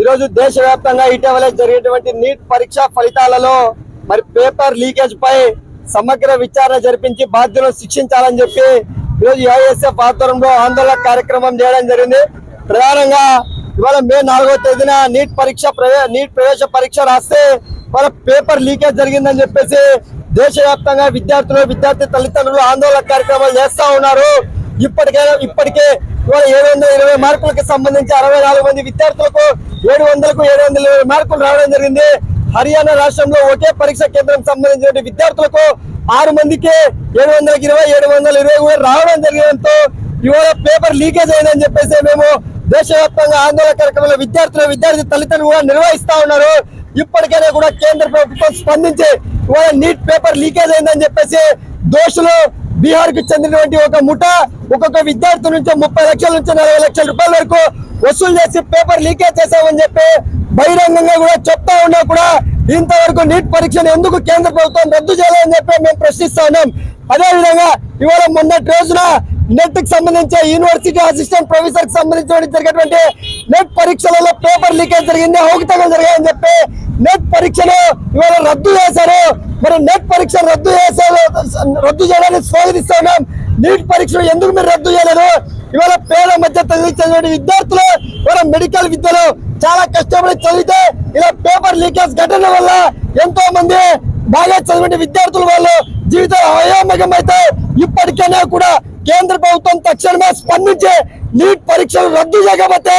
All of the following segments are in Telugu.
ఈరోజు దేశవ్యాప్తంగా ఇటీవల జరిగినటువంటి నీట్ పరీక్ష ఫలితాలలో మరి పేపర్ లీకేజ్ పై సమగ్ర విచారణ జరిపించి బాధ్యులను శిక్షించాలని చెప్పి ఈరోజు ఏఐఎస్ఎఫ్ ఆధ్వర్యంలో ఆందోళన కార్యక్రమం చేయడం జరిగింది. ప్రధానంగా ఇవాళ మే నాలుగో తేదీన నీట్ పరీక్ష నీట్ ప్రవేశ పరీక్ష రాస్తే వాళ్ళ పేపర్ లీకేజ్ జరిగిందని చెప్పేసి దేశవ్యాప్తంగా విద్యార్థులు విద్యార్థి తల్లిదండ్రులు ఆందోళన కార్యక్రమాలు చేస్తా ఉన్నారు. ఇప్పటికైనా ఇప్పటికే ఇవాళ ఏడు వందల ఇరవై మార్కులకు సంబంధించి అరవై నాలుగు మంది విద్యార్థులకు ఏడు వందలకు ఏడు వందల ఇరవై మార్కులు రావడం జరిగింది. హర్యానా రాష్ట్రంలో ఒకే పరీక్ష కేంద్రం సంబంధించిన విద్యార్థులకు ఆరు మందికి ఏడు వందల ఇరవై ఏడు వందల ఇరవై కూడా రావడం జరిగడంతో ఇవాళ పేపర్ లీకేజ్ అయిందని చెప్పేసి మేము దేశవ్యాప్తంగా ఆందోళన కార్యక్రమంలో విద్యార్థులు విద్యార్థి తల్లిదండ్రులు కూడా నిర్వహిస్తా ఉన్నారు. ఇప్పటికైనా కూడా కేంద్ర ప్రభుత్వం స్పందించి ఇవాళ నీట్ పేపర్ లీకేజ్ అయిందని చెప్పేసి దోషులు బీహార్కి చెందినటువంటి ఒక ముఠ ఒక్కొక్క విద్యార్థి నుంచి ముప్పై లక్షల నుంచి నలభై లక్షల రూపాయల వరకు వసూలు చేసి పేపర్ లీకేజ్ చేశామని చెప్పి బహిరంగంగా కూడా చెప్తా ఉన్నా కూడా ఇంతవరకు నీట్ పరీక్షను ఎందుకు కేంద్ర ప్రభుత్వం రద్దు చేయాలని చెప్పి మేము ప్రశ్నిస్తా ఉన్నాం. అదే విధంగా ఇవాళ మొన్నటి రోజున నెట్కి సంబంధించి యూనివర్సిటీ అసిస్టెంట్ ప్రొఫెసర్కి సంబంధించి జరిగినటువంటి నెట్ పరీక్షలలో పేపర్ లీకేజ్ జరిగింది అవకతవకలు జరిగాయని చెప్పి నెట్ పరీక్షను ఇవాళ రద్దు చేశారు. మరి నెట్ పరీక్ష రద్దు చేశారు రద్దు చేయడానికి స్వాగతిస్తున్నాం నీట్ పరీక్షలు ఎందుకు మీరు రద్దు చేయలేదు? ఇవాళ పేద మధ్య తరగతి విద్యార్థులు ఇవాళ మెడికల్ విద్యలో చాలా కష్టపడి చదివితే ఇలా పేపర్ లీకేజ్ ఘటన వల్ల ఎంతో మంది బాగా చదివిన విద్యార్థుల వాళ్ళు జీవితం అయోమయం అయితే ఇప్పటికైనా కూడా కేంద్ర ప్రభుత్వం తక్షణమే స్పందించి నీట్ పరీక్షలు రద్దు చేయకపోతే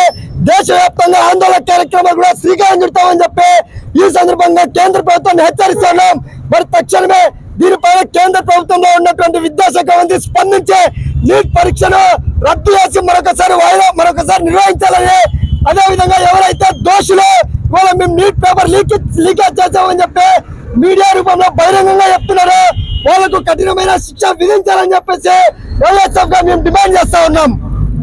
దేశవ్యాప్తంగా ఆందోళన కార్యక్రమాలు కూడా శ్రీకారం చుడతామని చెప్పి ఈ సందర్భంగా కేంద్ర ప్రభుత్వాన్ని హెచ్చరిస్తున్నాం. మరి తక్షణమే దీనిపైన కేంద్ర ప్రభుత్వంలో ఉన్నటువంటి విద్యాశాఖ మంత్రి స్పందించి నీట్ పరీక్షను రద్దు చేసి మరొకసారి వాయిదా మరొకసారి నిర్వహించాలని. అదే విధంగా ఎవరైతే దోషులు ఇవాళ మేము నీట్ పేపర్ లీక్ లీకేజ్ చేసామని చెప్పి మీడియా రూపంలో బహిరంగంగా చెప్తున్నారు. వాళ్ళకు కఠినమైన శిక్ష విధించాలని చెప్పేసి వైఎస్ఎఫ్గా మేము డిమాండ్ చేస్తా ఉన్నాం.